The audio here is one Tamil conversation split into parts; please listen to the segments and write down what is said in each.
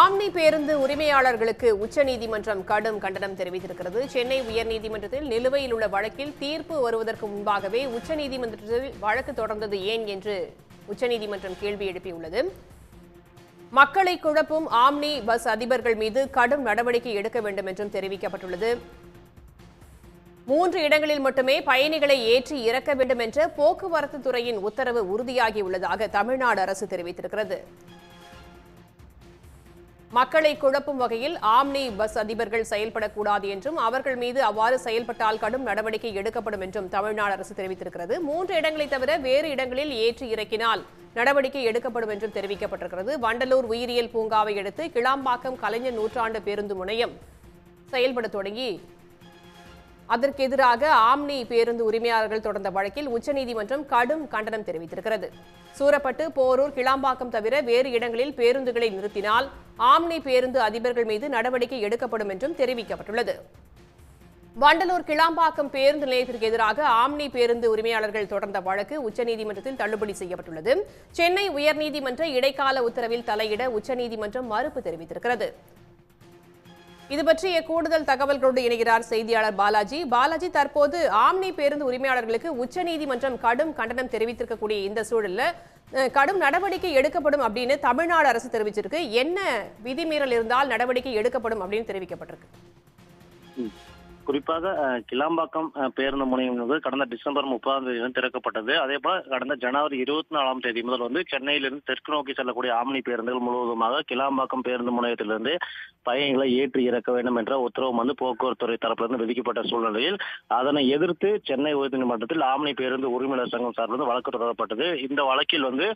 ஆம்னி பேருந்து உரிமையாளர்களுக்கு உச்சநீதிமன்றம் கடும் கண்டனம் தெரிவித்திருக்கிறது. சென்னை உயர்நீதிமன்றத்தில் நிலுவையில் உள்ள வழக்கில் தீர்ப்பு வருவதற்கு முன்பாகவே உச்சநீதிமன்றத்தில் வழக்கு தொடர்ந்தது ஏன் என்று உச்சநீதிமன்றம் கேள்வி எழுப்பியுள்ளது. மக்களை குழப்பும் ஆம்னி பஸ் அதிபர்கள் மீது கடும் நடவடிக்கை எடுக்க வேண்டும் என்றும் தெரிவிக்கப்பட்டுள்ளது. மூன்று இடங்களில் மட்டுமே பயணிகளை ஏற்றி இறக்க வேண்டும் என்ற போக்குவரத்து துறையின் உத்தரவு உறுதியாகியுள்ளதாக தமிழ்நாடு அரசு தெரிவித்திருக்கிறது. மக்களை குழப்பும் வகையில் ஆம்னி பஸ் அதிபர்கள் செயல்படக்கூடாது என்றும் அவர்கள் மீது அவ்வாறு செயல்பட்டால் கடும் நடவடிக்கை எடுக்கப்படும் என்றும் தமிழ்நாடு அரசு தெரிவித்திருக்கிறது. மூன்று இடங்களை தவிர வேறு இடங்களில் ஏற்றி இறக்கினால் நடவடிக்கை எடுக்கப்படும் என்றும் தெரிவிக்கப்பட்டிருக்கிறது. வண்டலூர் உயிரியல் பூங்காவை அடுத்து கிளாம்பாக்கம் கலைஞர் நூற்றாண்டு பேருந்து முனையம் செயல்பட தொடங்கி அதற்கு எதிராக ஆம்னி பேருந்து உரிமையாளர்கள் தொடர்ந்த வழக்கில் உச்சநீதிமன்றம் கடும் கண்டனம் தெரிவித்திருக்கிறது. சூரப்பட்டு போரூர் கிளாம்பாக்கம் தவிர வேறு இடங்களில் பேருந்துகளை நிறுத்தினால் ஆம்னி பேருந்து அதிபர்கள் மீது நடவடிக்கை எடுக்கப்படும் என்றும் தெரிவிக்கப்பட்டுள்ளது. வண்டலூர் கிளாம்பாக்கம் பேருந்து நிலையத்திற்கு எதிராக ஆம்னி பேருந்து உரிமையாளர்கள் தொடர்ந்த வழக்கு உச்சநீதிமன்றத்தில் தள்ளுபடி செய்யப்பட்டுள்ளது. சென்னை உயர்நீதிமன்ற இடைக்கால உத்தரவில் தலையிட உச்சநீதிமன்றம் மறுப்பு தெரிவித்திருக்கிறது. இது பற்றிய கூடுதல் தகவல்களோடு இணைகிறார் செய்தியாளர் பாலாஜி. பாலாஜி தற்போது ஆம்னி பேருந்து உரிமையாளர்களுக்கு உச்சநீதிமன்றம் கடும் கண்டனம் தெரிவித்திருக்கக்கூடிய இந்த சூழல்ல கடும் நடவடிக்கை எடுக்கப்படும் அப்படின்னு தமிழ்நாடு அரசு தெரிவிச்சிருக்கு. என்ன விதிமீறல் இருந்தால் நடவடிக்கை எடுக்கப்படும் அப்படின்னு தெரிவிக்கப்பட்டிருக்கு. குறிப்பாக கிளாம்பாக்கம் பேருந்து முனையம் வந்து கடந்த டிசம்பர் முப்பதாம் தேதி வந்து திறக்கப்பட்டது. அதே போல கடந்த ஜனவரி இருபத்தி நாலாம் தேதி முதல் வந்து சென்னையிலிருந்து தெற்கு நோக்கி செல்லக்கூடிய ஆம்னி பேருந்துகள் முழுவதுமாக கிளாம்பாக்கம் பேருந்து முனையத்திலிருந்து பயணிகளை ஏற்றி இறக்க வேண்டும் என்ற உத்தரவு வந்து போக்குவரத்துறை தரப்பிலிருந்து விதிக்கப்பட்ட சூழ்நிலையில் அதனை எதிர்த்து சென்னை உயர்நீதிமன்றத்தில் ஆம்னி பேருந்து உரிமையாளர் சங்கம் சார்பிலிருந்து வழக்கு தொடரப்பட்டது. இந்த வழக்கில் வந்து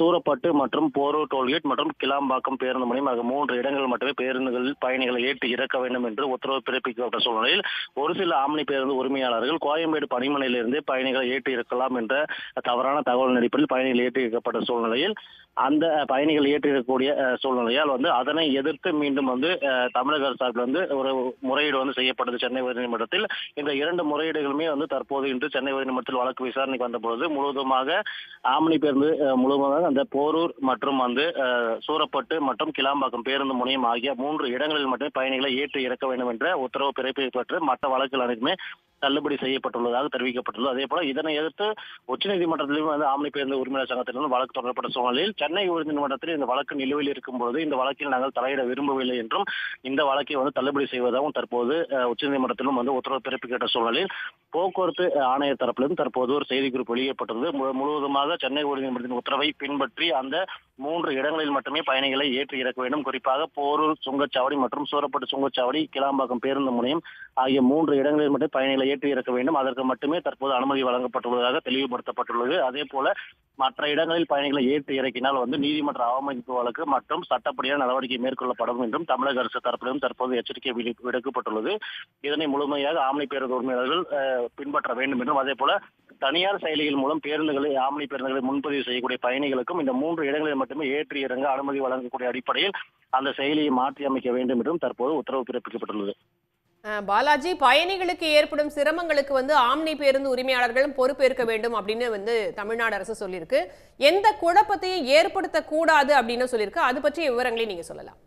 சூரப்பட்டு மற்றும் போரூர் டோல்கேட் மற்றும் கிளாம்பாக்கம் பேருந்து முனையம் ஆகிய மூன்று இடங்கள் மட்டுமே பேருந்துகளில் பயணிகளை ஏற்றி இறக்க வேண்டும் என்று உத்தரவு பிறப்பிக்கப்பட்ட சூழ்நிலை சூழ்நிலையில் ஒரு சில ஆம்னி பேருந்து உரிமையாளர்கள் கோயம்பேடு பணிமனையிலிருந்து பயணிகளை ஏற்றி இருக்கலாம் என்ற தவறான தகவல் அடிப்படையில் பயணிகள் ஏற்றி இருக்கப்பட்ட சூழ்நிலையில் அந்த பயணிகள் ஏற்றி சூழ்நிலையால் வந்து அதனை எதிர்த்து மீண்டும் வந்து தமிழக அரசு சார்பில் வந்து ஒரு முறையீடு வந்து செய்யப்பட்டது. சென்னை உயர்நீதிமன்றத்தில் இந்த இரண்டு முறையீடுகளுமே வந்து தற்போது இன்று சென்னை உயர்நீதிமன்றத்தில் வழக்கு விசாரணைக்கு வந்தபொழுது முழுவதுமாக ஆம்னி பேருந்து முழுவதுமாக அந்த போரூர் மற்றும் வந்து சூரப்பட்டு மற்றும் கிளாம்பாக்கம் பேருந்து முனையம் ஆகிய மூன்று இடங்களில் மட்டுமே பயணிகளை ஏற்றி இறக்க வேண்டும் என்ற உத்தரவு பிறப்பிக்கப்பட்டு மற்ற வழக்குகள் அனைத்துமே தள்ளுபடி செய்யப்பட்டுள்ளதாக தெரிவிக்கப்பட்டுள்ளது. அதே போல இதனை எதிர்த்து உச்சநீதிமன்றத்திலும் வந்து ஆம்னி பேருந்து உரிமையாளர் சங்கத்திலிருந்து வழக்கு தொடரப்பட்ட சூழ்நிலையில் சென்னை உயர்நீதிமன்றத்தில் இந்த வழக்கு நிலுவையில் இருக்கும்போது இந்த வழக்கில் நாங்கள் தலையிட விரும்பவில்லை என்றும் இந்த வழக்கை வந்து தள்ளுபடி செய்வதாகவும் தற்போது உச்சநீதிமன்றத்திலும் வந்து உத்தரவு பிறப்பிக்கப்பட்ட சூழ்நிலையில் போக்குவரத்து ஆணைய தரப்பிலும் தரப்பிலிருந்து தற்போது ஒரு செய்திக்குறிப்பு குறிப்பு முழுவதுமாக சென்னை உயர்நீதிமன்றத்தின் உத்தரவை பின்பற்றி அந்த மூன்று இடங்களில் மட்டுமே பயணிகளை ஏற்றி இறக்க வேண்டும். குறிப்பாக போரூர் சுங்கச்சாவடி மற்றும் சூரப்பட்டு சுங்கச்சாவடி கிளாம்பாக்கம் பேருந்து முனையம் ஆகிய மூன்று இடங்களில் மட்டும் பயணிகளை ஏற்றி இறக்க வேண்டும். அதற்கு மட்டுமே தற்போது அனுமதி வழங்கப்பட்டுள்ளதாக தெளிவுபடுத்தப்பட்டுள்ளது. அதே போல மற்ற இடங்களில் பயணிகளை ஏற்றி இறக்கினால் வந்து நீதிமன்ற அவமதிப்பு வழக்கு மற்றும் சட்டப்படியான நடவடிக்கை மேற்கொள்ளப்படும் என்றும் தமிழக அரசு தரப்பிலும் தற்போது எச்சரிக்கை விடு- விடுக்கப்பட்டுள்ளது. இதனை முழுமையாக ஆம்னி பேருந்து உரிமையாளர்கள் பின்பற்ற வேண்டும் என்றும் அதே போல தனியார் செயலிகள் மூலம் பேருந்துகளை ஆம்னி பேருந்துகளை முன்பதிவு செய்யக்கூடிய பயணிகளுக்கும் இந்த மூன்று இடங்களில் மட்டுமே ஏற்றி இறங்க அனுமதி வழங்கக்கூடிய அடிப்படையில் அந்த செயலியை மாற்றி அமைக்க வேண்டும் என்றும் தற்போது உத்தரவு பிறப்பிக்கப்பட்டுள்ளது. பாலாஜி பயணிகளுக்கு ஏற்படும் சிரமங்களுக்கு வந்து ஆம்னி பேருந்து உரிமையாளர்களும் பொறுப்பேற்க வேண்டும் அப்படின்னு வந்து தமிழ்நாடு அரசு சொல்லியிருக்கு. எந்த குழப்பத்தையும் ஏற்படுத்தக்கூடாது அப்படின்னு சொல்லியிருக்கு. அது பற்றிய விவரங்களை நீங்க சொல்லலாம்.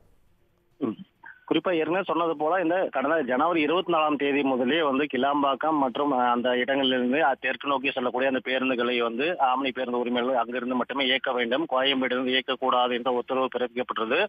குறிப்பா ஏற்கனவே சொன்னது போல இந்த கடந்த ஜனவரி இருபத்தி நாலாம் தேதி முதலே வந்து கிளாம்பாக்கம் மற்றும் அந்த இடங்களிலிருந்து தெற்கு நோக்கி செல்லக்கூடிய அந்த பேருந்துகளை வந்து ஆம்னி பேருந்து உரிமையாளர்கள் அங்கிருந்து மட்டுமே இயக்க வேண்டும். கோயம்பேடிலிருந்து இயக்கக்கூடாது என்ற உத்தரவு பிறப்பிக்கப்பட்டது.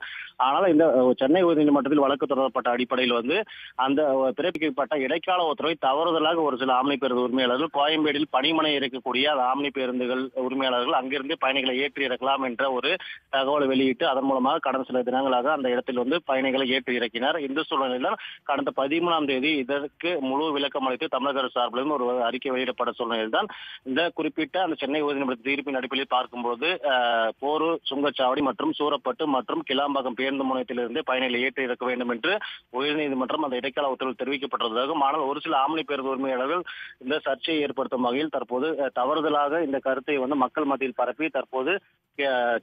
ஆனால் இந்த சென்னை உயர்நீதிமன்றத்தில் வழக்கு தொடரப்பட்ட அடிப்படையில் வந்து அந்த பிறப்பிக்கப்பட்ட இடைக்கால உத்தரவை தவறுதலாக ஒரு சில ஆம்னி பேருந்து உரிமையாளர்கள் கோயம்பேடில் பணிமனை இருக்கக்கூடிய அந்த ஆம்னி பேருந்துகள் உரிமையாளர்கள் அங்கிருந்து பயணிகளை ஏற்றி இறக்கலாம் என்ற ஒரு தகவலை வெளியிட்டு அதன் மூலமாக கடந்த சில தினங்களாக அந்த இடத்தில் வந்து பயணிகளை ஏற்றி இறக்கினார் இந்த சூழ்நிலையில் கடந்த பதிமூணாம் தேதி இதற்கு முழு விளக்கம் அளித்து தமிழக அரசு சார்பிலும் ஒரு அறிக்கை வெளியிடப்பட்ட சூழ்நிலையில் தான் இந்த குறிப்பிட்ட அந்த சென்னை உயர்நீதிமன்ற தீர்ப்பின் அடிப்படையில் பார்க்கும்போது அஹ், போரூர் சுங்கச்சாவடி மற்றும் சூரப்பட்டு மற்றும் கிளாம்பாக்கம் பேருந்து முனையத்திலிருந்து பயணிகளை ஏற்றி இறக்க வேண்டும் என்று உயர்நீதிமன்றம் அந்த இடைக்கால உத்தரவில் தெரிவிக்கப்பட்டதாகவும் ஆனால் ஒரு சில ஆம்னி பேருந்து உரிமையாளர்கள் இந்த சர்ச்சையை ஏற்படுத்தும் வகையில் தற்போது தவறுதலாக இந்த கருத்தை வந்து மக்கள் மத்தியில் பரப்பி தற்போது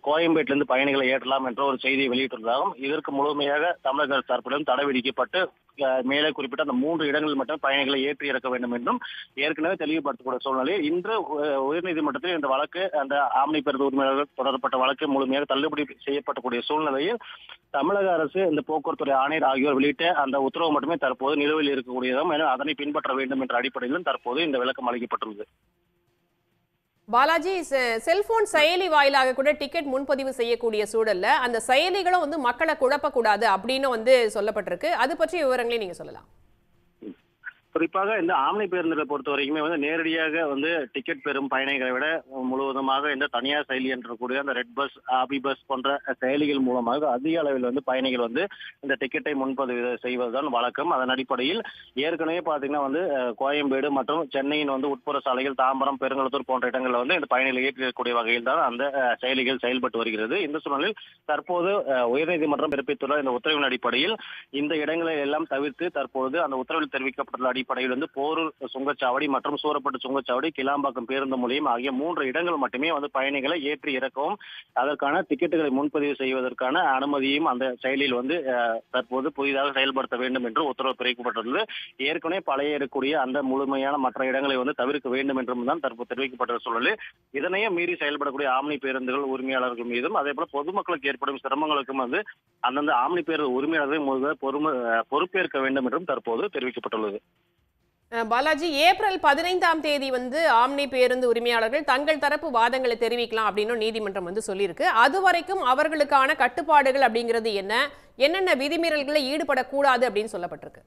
கோயம்பேட்டிலிருந்து பயணிகளை ஏற்றலாம் என்ற ஒரு செய்தியை வெளியிட்டுள்ளதாகவும் இதற்கு முழுமையாக தமிழக தரப்பிலும் தடை விதிக்கப்பட்டு மேலே குறிப்பிட்ட அந்த மூன்று இடங்களில் மட்டும் பயணிகளை ஏற்றி இறக்க வேண்டும் என்றும் ஏற்கனவே தெளிவுபடுத்தக்கூடிய சூழ்நிலையில் இன்று உயர்நீதிமன்றத்தில் இந்த வழக்கு அந்த ஆம்னி பேருந்து உரிமையாளர்கள் தொடரப்பட்ட வழக்கு முழுமையாக தள்ளுபடி செய்யப்படக்கூடிய சூழ்நிலையில் தமிழக அரசு இந்த போக்குவரத்துறை ஆணையர் ஆகியோர் வெளியிட்ட அந்த உத்தரவு மட்டுமே தற்போது நிலுவையில் இருக்கக்கூடியதும் என அதனை பின்பற்ற வேண்டும் என்ற அடிப்படையிலும் தற்போது இந்த விளக்கம் அளிக்கப்பட்டுள்ளது. பாலாஜி செ- செல்போன் செயலி வாயிலாக கூட டிக்கெட் முன்பதிவு செய்யக்கூடிய சூழல்ல அந்த செயலிகளும் வந்து மக்களை குழப்பக்கூடாது அப்படின்னு வந்து சொல்லப்பட்டிருக்கு. அது பற்றிய விவரங்களையும் நீங்க சொல்லலாம். குறிப்பாக இந்த ஆம்னி பேருந்துகளை பொறுத்த வரைக்குமே வந்து நேரடியாக வந்து டிக்கெட் பெறும் பயணிகளை விட முழுவதுமாக இந்த தனியார் செயலி என்று கூடிய அந்த ரெட் பஸ் ஆபி பஸ் போன்ற செயலிகள் மூலமாக அதிக அளவில் வந்து பயணிகள் வந்து இந்த டிக்கெட்டை முன்பதிவு செய்வதுதான் வழக்கம். அதன் அடிப்படையில் ஏற்கனவே பாத்தீங்கன்னா வந்து கோயம்பேடு மற்றும் சென்னையின் வந்து உட்புற சாலைகள் தாம்பரம் பெருங்குளத்தூர் போன்ற இடங்களில் வந்து இந்த பயணிகளை ஏற்றிருக்கக்கூடிய வகையில் தான் அந்த செயலிகள் செயல்பட்டு வருகிறது. இந்த சூழலில் தற்போது உயர்நீதிமன்றம் பிறப்பித்துள்ள இந்த உத்தரவின் அடிப்படையில் இந்த இடங்களை எல்லாம் தவிர்த்து தற்போது அந்த உத்தரவில் தெரிவிக்கப்பட்டுள்ள அடிப்படையில் வந்து போரூர் சுங்கச்சாவடி மற்றும் சூரப்பட்டு சுங்கச்சாவடி கிளாம்பாக்கம் பேருந்து மூலியம் ஆகிய மூன்று இடங்கள் மட்டுமே வந்து பயணிகளை ஏற்றி இறக்கவும் அதற்கான டிக்கெட்டுகளை முன்பதிவு செய்வதற்கான அனுமதியும் அந்த செயலில் வந்து தற்போது புதிதாக செயல்படுத்த வேண்டும் என்று உத்தரவு பிறக்கப்பட்டுள்ளது ஏற்கனவே பழைய இருக்கக்கூடிய அந்த முழுமையான மற்ற இடங்களை வந்து தவிர்க்க வேண்டும் என்றும் தான் தற்போது தெரிவிக்கப்பட்ட சூழலில் இதனையும் மீறி செயல்படக்கூடிய ஆம்னி பேருந்துகள் உரிமையாளர்கள் மீதும் அதே போல பொதுமக்களுக்கு ஏற்படும் சிரமங்களுக்கும் வந்து அந்தந்த ஆம்னி பேருந்து உரிமையாளர்கள் பொறுப்பேற்க வேண்டும் என்றும் தற்போது தெரிவிக்கப்பட்டுள்ளது. பாலாஜி ஏப்ரல் பதினைந்தாம் தேதி வந்து ஆம்னி பேருந்து உரிமையாளர்கள் தங்கள் தரப்பு வாதங்களை தெரிவிக்கலாம் அப்படின்னு நீதிமன்றம் வந்து சொல்லியிருக்கு. அது வரைக்கும் அவர்களுக்கான கட்டுப்பாடுகள் அப்படிங்கிறது என்ன? என்னென்ன விதிமீறல்களை ஈடுபடக்கூடாது அப்படின்னு சொல்லப்பட்டிருக்கு.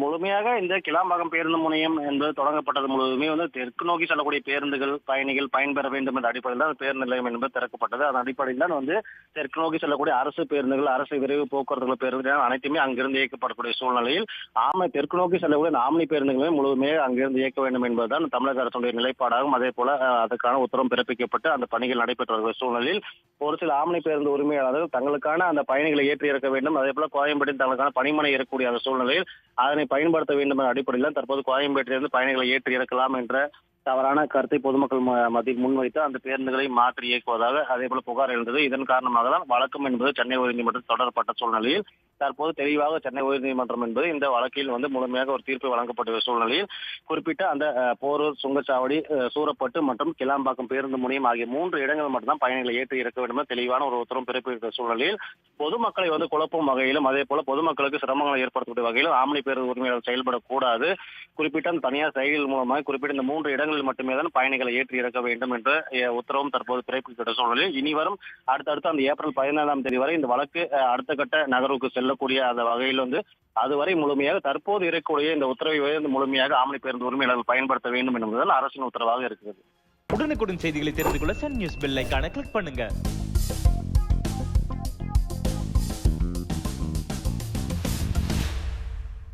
முழுமையாக இந்த கிளாம்பாக்கம் பேருந்து முனையம் என்பது தொடங்கப்பட்டது முழுவதுமே வந்து தெற்கு நோக்கி செல்லக்கூடிய பேருந்துகள் பயணிகள் பயன்பெற வேண்டும் என்ற அடிப்படையில் தான் பேருந்து நிலையம் என்பது திறக்கப்பட்டது. அதன் அடிப்படையில் தான் வந்து தெற்கு நோக்கி செல்லக்கூடிய அரசு பேருந்துகள் அரசு விரைவு போக்குவரத்துகள் பேருந்துகள் அனைத்துமே அங்கிருந்து இயக்கப்படக்கூடிய சூழ்நிலையில் ஆமை தெற்கு நோக்கி செல்லக்கூடிய நாமினி பேருந்துகளுமே முழுமையாக அங்கிருந்து இயக்க வேண்டும் என்பதுதான் தமிழக அரசுடைய நிலைப்பாடாகும். அதே போல அதற்கான உத்தரவு பிறப்பிக்கப்பட்டு அந்த பணிகள் நடைபெற்று வருகிற சூழ்நிலையில் ஒரு சில ஆமணி பேருந்து உரிமையாளர்கள் தங்களுக்கான அந்த பயணிகளை ஏற்றி இறக்க வேண்டும். அதே போல கோயம்பேட்டில் தங்களுக்கான பணிமனை இருக்கக்கூடிய அந்த சூழ்நிலையில் அதனை பயன்படுத்த வேண்டும் என்ற அடிப்படையில் தற்போது கோயம்பேட்டிலிருந்து பயணிகளை ஏற்றி இறக்கலாம் என்ற தவறான கருத்தை பொதுமக்கள் மத்தியில் முன்வைத்து அந்த பேருந்துகளை மாற்றி இயக்குவதாக அதே போல புகார் எழுந்தது. இதன் காரணமாக தான் வழக்கம் என்பது சென்னை உயர்நீதிமன்றத்தில் தொடரப்பட்ட சூழ்நிலையில் தற்போது தெளிவாக சென்னை உயர்நீதிமன்றம் என்பது இந்த வழக்கில் வந்து முழுமையாக ஒரு தீர்ப்பு வழங்கப்பட்ட சூழ்நிலையில் குறிப்பிட்ட அந்த போரூர் சுங்கச்சாவடி சூரப்பட்டு மற்றும் கிளாம்பாக்கம் பேருந்து முனையம் ஆகிய மூன்று இடங்கள் மட்டும்தான் பயணிகளை ஏற்றி இறக்க வேண்டும் என தெளிவான ஒரு உத்தரவு பிறப்பித்த சூழ்நிலையில் பொதுமக்களை வந்து குழப்பும் வகையிலும் அதே போல பொதுமக்களுக்கு சிரமங்களை ஏற்படுத்தக்கூடிய வகையிலும் ஆம்னி பேருந்து உரிமையாளர் செயல்படக்கூடாது. குறிப்பிட்ட அந்த தனியார் செயலிகள் மூலமாக குறிப்பிட்ட இந்த மூன்று இடங்களில் மட்டுமே தான் பயணிகளை ஏற்றி இறக்க வேண்டும் என்ற உத்தரவும் தற்போது பிறப்பிக்கப்பட்ட சூழ்நிலையில். இனி வரும் அடுத்தடுத்து அந்த ஏப்ரல் பதினேழாம் தேதி வரை இந்த வழக்கு அடுத்த கட்ட நகர்வுக்கு செல்லக்கூடிய அந்த வகையில் வந்து அதுவரை முழுமையாக தற்போது இருக்கக்கூடிய இந்த உத்தரவை முழுமையாக ஆமணி பேருந்து உரிமையாளர்கள் பயன்படுத்த வேண்டும் என்பதால் அரசின் உத்தரவாக இருக்கிறது. உடனுக்குடன் செய்திகளை தெரிந்து கொள்ள சன் நியூஸ் பெல் ஐக்கான கிளிக் பண்ணுங்க.